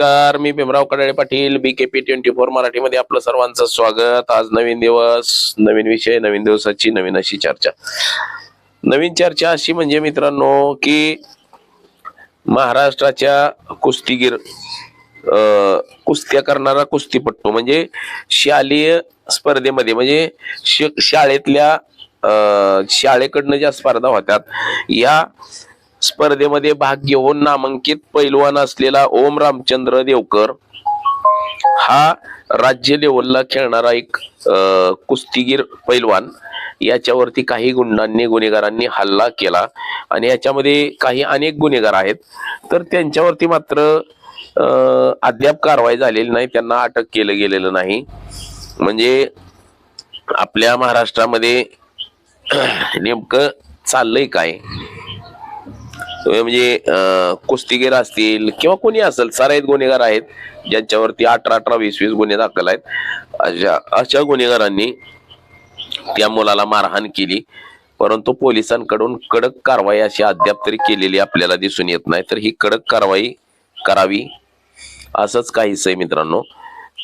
नमस्कार मी Bhimrao Kadale Patil B K P twenty four मराठीमध्ये आपलं सर्वांचं स्वागत. आज नवीन दिवस नवीन विषय नवीन दिवसाची नवीन अशी चर्चा. नवीन चर्चा अशी म्हणजे मित्रांनो की महाराष्ट्राच्या कुस्तीगीर अं, कुस्त्या करणारा कुस्तीपट्टू म्हणजे शालेय स्पर्धेमध्ये म्हणजे शाळेतल्या अं, शाळेकडनं ज्या स्पर्धा होत्यात या स्पर्धेमध्ये भाग घेऊन नामांकित पैलवान असलेला ओम रामचंद्र देवकर हा राज्य लेवलला खेळणारा एक कुस्तीगीर पैलवान. याच्यावरती काही गुंडांनी गुन्हेगारांनी हल्ला केला आणि याच्यामध्ये काही अनेक गुन्हेगार आहेत. तर त्यांच्यावरती मात्र अद्याप कारवाई झालेली नाही. त्यांना अटक केलं गेलेलं नाही. म्हणजे आपल्या महाराष्ट्रामध्ये नेमकं चाललंय काय? म्हणजे कुस्तीगीर असतील किंवा कोणी असेल साराईत गुन्हेगार आहेत ज्यांच्यावरती अठरा अठरा वीस वीस गुन्हे दाखल आहेत. अशा अशा गुन्हेगारांनी त्या मुलाला मारहाण केली. परंतु पोलिसांकडून कडक कारवाई अशी अद्याप तरी केलेली आपल्याला दिसून येत नाही. तर ही कडक कारवाई करावी असंच काहीच आहे मित्रांनो.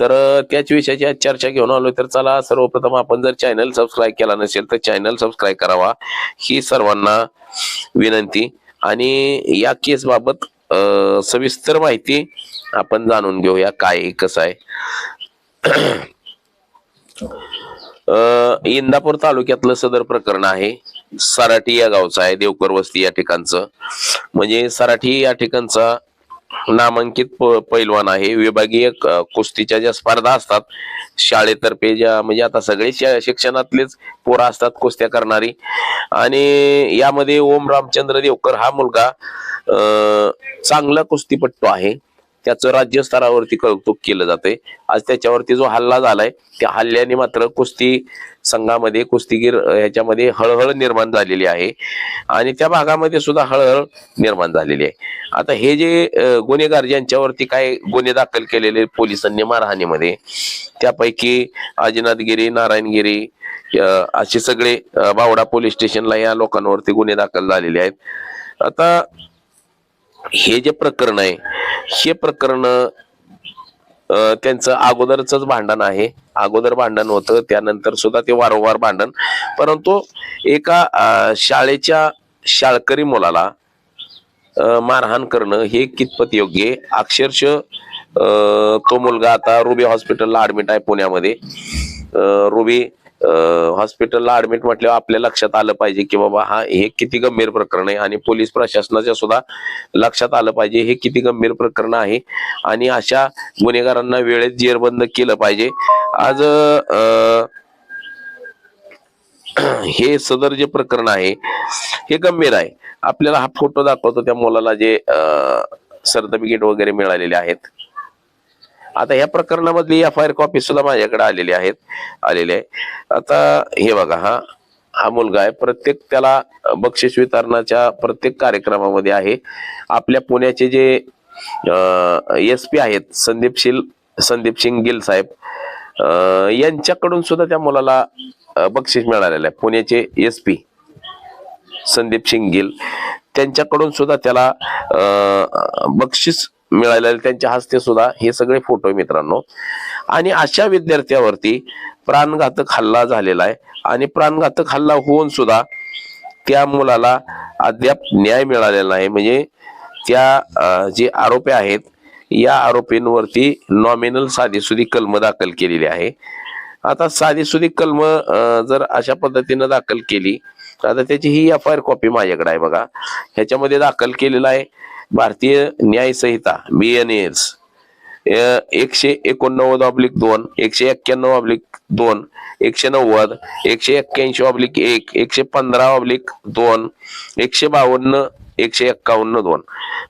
तर त्याच विषयाची आज चर्चा घेऊन आलो तर चला सर्वप्रथम आपण जर चॅनल सबस्क्राईब केला नसेल तर चॅनल सबस्क्राईब करावा. ही सर्वांना विनंती. आणि या केस बाबत सविस्तर माहिती आपण जाणून घेऊया काय कसं आहे. इंदापूर तालुक्यातलं सदर प्रकरण आहे. सराठी या गावचं आहे देवकर वस्ती या ठिकाणचं. म्हणजे सराठी या ठिकाणचा नामांकित पैलवान आहे. विभागीय कुस्तीच्या ज्या स्पर्धा असतात शाळेतर्फे ज्या म्हणजे आता सगळे शिक्षणातलेच पोरं असतात कुस्त्या करणारी. आणि यामध्ये ओम रामचंद्र देवकर हा मुलगा चांगला कुस्तीपट्टू आहे. त्याचं राज्यस्तरावरती कौतुक केलं जाते. आज त्याच्यावरती जो हल्ला झालाय त्या हल्ल्याने मात्र कुस्ती संघामध्ये कुस्तीगीर ह्याच्यामध्ये हळहळ निर्माण झालेली आहे. आणि त्या भागामध्ये सुद्धा हळहळ निर्माण झालेली आहे. आता हे जे गुन्हेगार ज्यांच्यावरती काय गुन्हे दाखल केलेले पोलिसांनी मारहाणीमध्ये त्यापैकी अजिनाथगिरी नारायणगिरी असे सगळे बावडा पोलीस स्टेशनला या लोकांवरती गुन्हे दाखल झालेले आहेत. आता हे जे प्रकरण आहे हे प्रकरण त्यांचं अगोदरच भांडण आहे. अगोदर भांडण होतं त्यानंतर सुद्धा ते वारंवार भांडण. परंतु एका शाळेच्या शाळकरी मुलाला मारहाण करणं हे कितपत योग्य आहे? अक्षरशः तो मुलगा आता रुबी हॉस्पिटलला ऍडमिट आहे पुण्यामध्ये. रुबी हॉस्पिटलला ऍडमिट म्हटल्यावर आपल्या लक्षात आलं पाहिजे की बाबा हा हे किती गंभीर प्रकरण आहे आणि पोलीस प्रशासनाच्या सुद्धा लक्षात आलं पाहिजे. हे किती गंभीर प्रकरण आहे आणि अशा गुन्हेगारांना वेळेत जेरबंद केलं पाहिजे. आज अं, हे सदर जे प्रकरण आहे हे गंभीर आहे. आपल्याला हा फोटो दाखवतो त्या मुलाला जे सर्टिफिकेट वगैरे मिळालेले आहेत. आता या प्रकरणामधली एफ आय आर कॉपी सुद्धा माझ्याकडे आलेली आहेत आलेले आहे. आता हे बघा हा हा मुलगा आहे. प्रत्येक त्याला बक्षीस वितरणाच्या प्रत्येक कार्यक्रमामध्ये आहे. आपल्या पुण्याचे जे एस पी आहेत संदीपशील संदीप सिंग गिल साहेब यांच्याकडून सुद्धा त्या मुलाला बक्षीस मिळालेलं आहे. पुण्याचे एस पी संदीप सिंग गिल त्यांच्याकडून सुद्धा त्याला बक्षीस मिळालेले त्यांच्या हस्ते सुद्धा हे सगळे फोटो आहे मित्रांनो. आणि अशा विद्यार्थ्यावरती प्राणघातक हल्ला झालेला आहे. आणि प्राणघातक हल्ला होऊन सुद्धा त्या मुलाला अद्याप न्याय मिळालेला नाही. म्हणजे त्या जे आरोपी आहेत या आरोपींवरती नॉमिनल साधीसुधी कलम दाखल केलेली आहे. आता साधीसुधी कलम जर अशा पद्धतीनं दाखल केली आता त्याची ही एफ आय आर कॉपी माझ्याकडे आहे बघा. ह्याच्यामध्ये दाखल केलेला आहे. भारतीय न्याय संहिता बी एन एस एकशे एकोणनव्वद ऑब्लिक दोन एकशे एक्क्याण्णव ऑब्लिक दोन एकशे नव्वद एकशे एक्क्याऐंशी ऑब्लिक एक एकशे पंधरा ऑब्लिक दोन एकशे बावन्न एकशे एक्कावन्न दोन.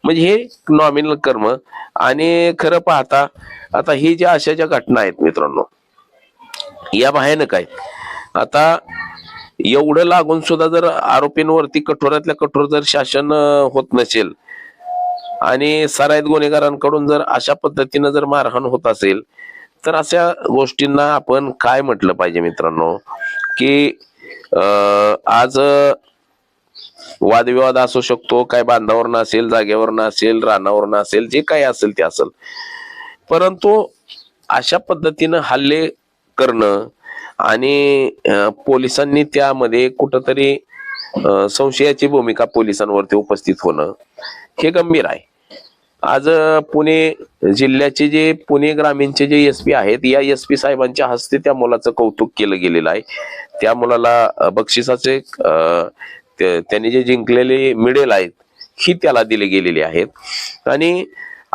म्हणजे हे नॉमिनल कर्म आणि खरं पाहता आता ही ज्या अशा ज्या घटना आहेत मित्रांनो या भयानक आहेत. आता एवढं लागून सुद्धा जर आरोपींवरती कठोरातल्या कठोर जर शासन होत नसेल आणि सराईत गुन्हेगारांकडून जर अशा पद्धतीनं जर मारहाण होत असेल तर अशा गोष्टींना आपण काय म्हटलं पाहिजे मित्रांनो? की आज वादविवाद असू शकतो काय बांधावरनं असेल जागेवरनं असेल रानावरनं असेल जे काही असेल ते असेल. परंतु अशा पद्धतीनं हल्ले करणं आणि पोलिसांनी त्यामध्ये कुठंतरी संशयाची भूमिका पोलिसांवरती उपस्थित होणं हे गंभीर आहे. आज पुणे जिल्ह्याचे जे पुणे ग्रामीणचे जे एस पी आहेत या एस पी साहेबांच्या हस्ते त्या मुलाचं कौतुक केलं गेलेलं आहे. त्या मुलाला बक्षिसाचे त्यांनी जे जिंकलेले मिडेल आहेत ही त्याला दिली गेलेली आहेत. आणि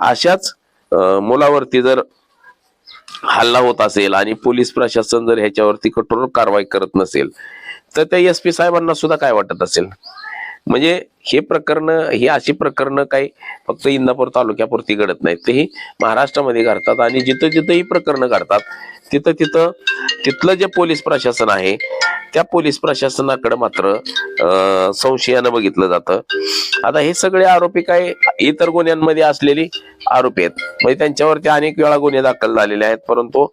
अशाच मुलावरती जर हल्ला होत असेल आणि पोलीस प्रशासन जर ह्याच्यावरती कठोर कारवाई करत नसेल तर त्या एस पी साहेबांना सुद्धा काय वाटत असेल? म्हणजे हे प्रकरण ही अशी प्रकरणं काही फक्त इंदापूर तालुक्यापुरती घडत नाहीत. तेही महाराष्ट्रामध्ये घडतात आणि जिथं जिथं ही प्रकरणं घडतात तिथं तिथं तिथलं जे पोलीस प्रशासन आहे त्या पोलीस प्रशासनाकडे मात्र संशयानं बघितलं जातं. आता हे सगळे आरोपी काय इतर गुन्ह्यांमध्ये असलेली आरोपी आहेत. म्हणजे त्यांच्यावरती अनेक वेळा गुन्हे दाखल झालेले आहेत परंतु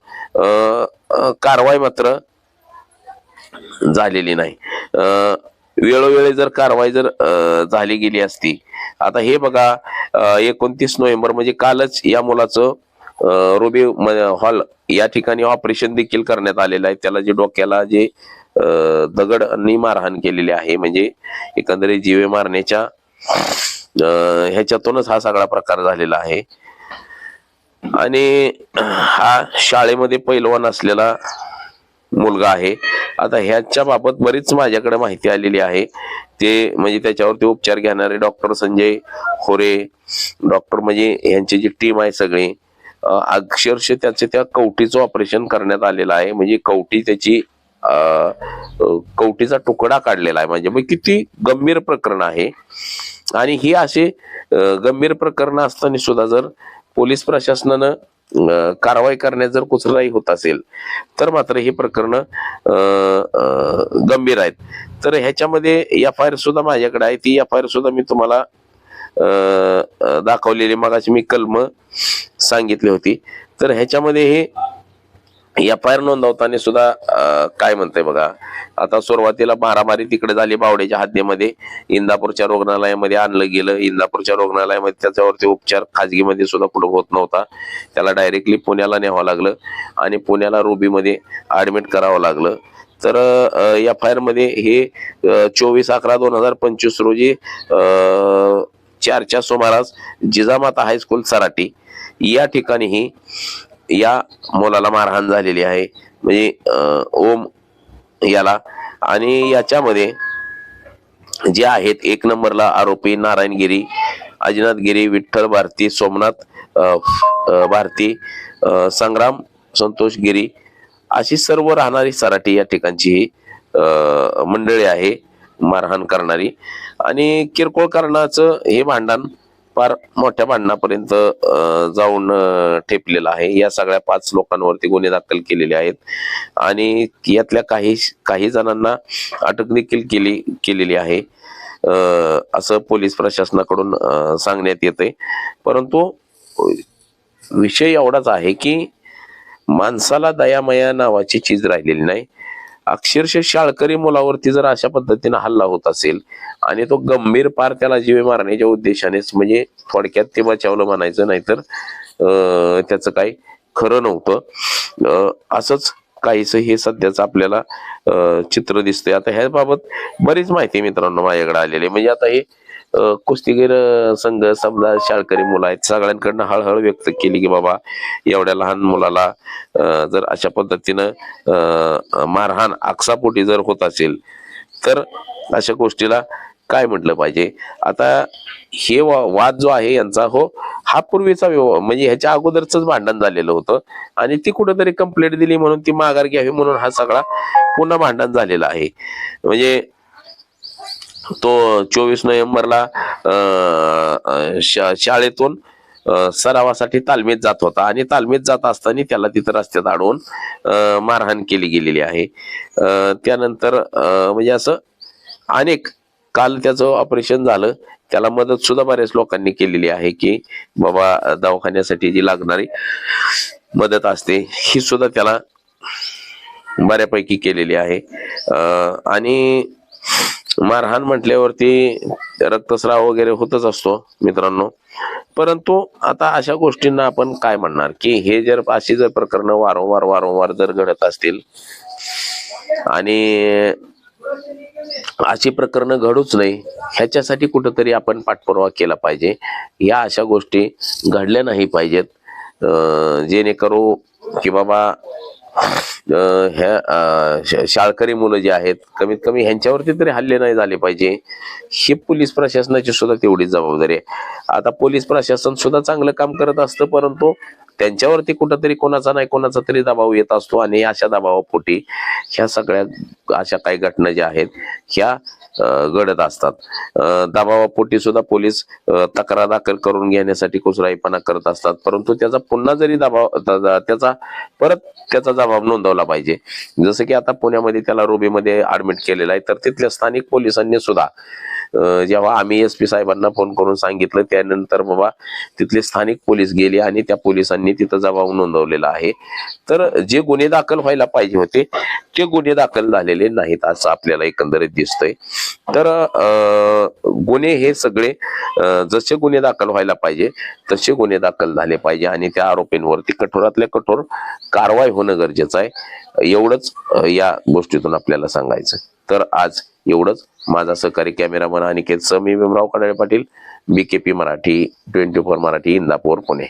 कारवाई मात्र झालेली नाही. अं, वेळोवेळी जर कारवाई जर झाली गेली असती. आता हे बघा एकोणतीस नोव्हेंबर म्हणजे कालच या मुलाचं रुबी हॉल या ठिकाणी ऑपरेशन देखील करण्यात आलेलं आहे. त्याला जे डोक्याला जे अं, दगडांनी मारहाण केलेली आहे म्हणजे एकंदरीत जीवे मारण्याच्या ह्याच्यातूनच हा सगळा प्रकार झालेला आहे. आणि हा शाळेमध्ये पैलवान असलेला मुलगा आहे. आता ह्याच्या बाबत बरीच माझ्याकडे माहिती आलेली आहे. ते म्हणजे त्याच्यावरती उपचार घेणारे डॉक्टर संजय होरे डॉक्टर म्हणजे यांची जी टीम आहे सगळी अक्षरशः त्याचे त्या कवटीचं ऑपरेशन करण्यात आलेलं आहे. म्हणजे कवटी त्याची कवटीचा तुकडा काढलेला आहे म्हणजे मग किती गंभीर प्रकरण आहे. आणि ही असे गंभीर प्रकरण असताना सुद्धा जर पोलीस प्रशासनानं कारवाई करण्यात जर कुचराई होत असेल तर मात्र ही प्रकरण गंभीर आहेत. तर ह्याच्यामध्ये एफ आय आर सुद्धा माझ्याकडे आहे. ती एफ आय आर सुद्धा मी तुम्हाला दाखवलेली. मगाशी मी कलम सांगितली होती. तर ह्याच्यामध्ये हे एफ आय आर नोंदवताना सुद्धा काय म्हणतंय बघा आता सुरुवातीला मारामारी तिकडे झाली बावड्याच्या हद्दीमध्ये. इंदापूरच्या रुग्णालयामध्ये आणलं गेलं. इंदापूरच्या रुग्णालयामध्ये त्याच्यावरती उपचार खाजगीमध्ये सुद्धा कुठं होत नव्हता. त्याला डायरेक्टली पुण्याला न्यावं लागलं आणि पुण्याला रुबीमध्ये ऍडमिट करावं लागलं. तर एफ आय आरमध्ये हे चोवीस अकरा दोन हजार पंचवीस रोजी चारच्या सुमारास जिजामाता हायस्कूल सराटी या ठिकाणी ही या मुलाला मारहाण झालेली आहे. म्हणजे ओम याला. आणि याच्यामध्ये जे आहेत एक नंबरला आरोपी नारायणगिरी अजिनाथगिरी विठ्ठल भारती सोमनाथ भारती संग्राम संतोष गिरी अशी सर्व राहणारी सराटी या ठिकाणची ही मंडळी आहे मारहाण करणारी. आणि किरकोळ कारणाचं हे भांडण फार मोठ्या भांडणापर्यंत जाऊन ठेपलेला ठेपलेलं आहे. या सगळ्या पाच लोकांवरती गुन्हे दाखल केलेले आहेत. आणि यातल्या काही काही जणांना अटक देखील केली केलेली आहे. असं पोलीस प्रशासनाकडून सांगण्यात येते परंतु विषय एवढाच आहे की माणसाला दयामया नावाची चीज राहिलेली नाही. अक्षरशः शाळकरी मुलावरती जर अशा पद्धतीने हल्ला होत असेल आणि तो गंभीर पार त्याला जीवे मारण्याच्या उद्देशानेच म्हणजे थोडक्यात ते बचावलं म्हणायचं नाहीतर त्याचं काही खरं नव्हतं असंच काहीच हे सध्याच आपल्याला चित्र दिसतंय आता ह्याबाबत बरीच माहिती मित्रांनो माझ्याकडे आलेली आहे. म्हणजे आता हे कुस्तीगीर संघ समजा शाळकरी मुलं आहेत सगळ्यांकडनं हळहळ व्यक्त केली की बाबा एवढ्या लहान मुलाला जर अशा पद्धतीनं मारहाण आकसापोटी जर होत असेल तर अशा गोष्टीला काय म्हटलं पाहिजे? आता हे वा- वाद जो आहे यांचा हो हा पूर्वीचा म्हणजे ह्याच्या अगोदरच भांडण झालेलं होतं आणि ती कुठेतरी कंप्लेंट दिली म्हणून ती माघार घ्यावी म्हणून हा सगळा पुन्हा भांडण झालेला आहे. म्हणजे तो चोवीस नोव्हेंबरला शा- शाळेतून सरावासाठी तालमीत जात होता आणि तालमीत जात असताना त्याला तिथं रस्त्यात अडवून मारहाण केली गेलेली आहे. त्यानंतर म्हणजे असं अनेक काल त्याचं ऑपरेशन झालं. त्याला मदत सुद्धा बऱ्याच लोकांनी केलेली आहे की बाबा दवाखान्यासाठी जी लागणारी मदत असते ही सुद्धा त्याला बऱ्यापैकी केलेली आहे. आणि मारहाण म्हटल्यावरती रक्तस्राव वगैरे होतच असतो मित्रांनो. परंतु आता अशा गोष्टींना आपण काय म्हणणार? की हे जर अशी जर प्रकरण वारंवार वारंवार जर घडत असतील आणि अशी प्रकरणं घडूच नाही ह्याच्यासाठी कुठंतरी आपण पाठपुरावा केला पाहिजे. या अशा गोष्टी घडल्या नाही पाहिजेत. अं, जेणेकरू की बाबा ह्या शाळकरी मुलं जे आहेत कमीत कमी ह्यांच्यावरती तरी हल्ले नाही झाले पाहिजे. ही पोलीस प्रशासनाची सुद्धा तेवढीच जबाबदारी आहे. आता पोलीस प्रशासन सुद्धा चांगलं काम करत असतं परंतु त्यांच्यावरती कुठंतरी कोणाचा नाही कोणाचा तरी दबाव येत असतो आणि अशा दबावापोटी ह्या सगळ्या अशा काही घटना ज्या आहेत ह्या घडत असतात. दबावापोटी सुद्धा पोलीस तक्रार दाखल करून घेण्यासाठी कुसराईपणा करत असतात. परंतु त्याचा पुन्हा जरी दबाव त्याचा परत त्याचा जबाब नोंदवला पाहिजे. जसं की आता पुण्यामध्ये त्याला रुबीमध्ये ऍडमिट केलेलं आहे तर तिथल्या स्थानिक पोलिसांनी सुद्धा जेव्हा आम्ही एस पी साहेबांना फोन करून सांगितलं त्यानंतर बाबा तिथले स्थानिक पोलीस गेले आणि त्या पोलिसांनी तिथं जबाब नोंदवलेला आहे. तर जे गुन्हे दाखल व्हायला पाहिजे होते ते गुन्हे दाखल झालेले नाहीत असं आपल्याला एकंदरीत दिसतंय. तर गुन्हे हे सगळे जसे गुन्हे दाखल व्हायला पाहिजे तसे गुन्हे दाखल झाले पाहिजे आणि त्या आरोपींवरती कठोरातल्या कठोर कारवाई होणं गरजेचं आहे. एवढंच या गोष्टीतून आपल्याला सांगायचं. तर आज एवढंच. माझा सहकारी cameraman Aniket Sami Bhimrao Kadale Patil BKP Marathi twenty four Marathi Indapur Pune.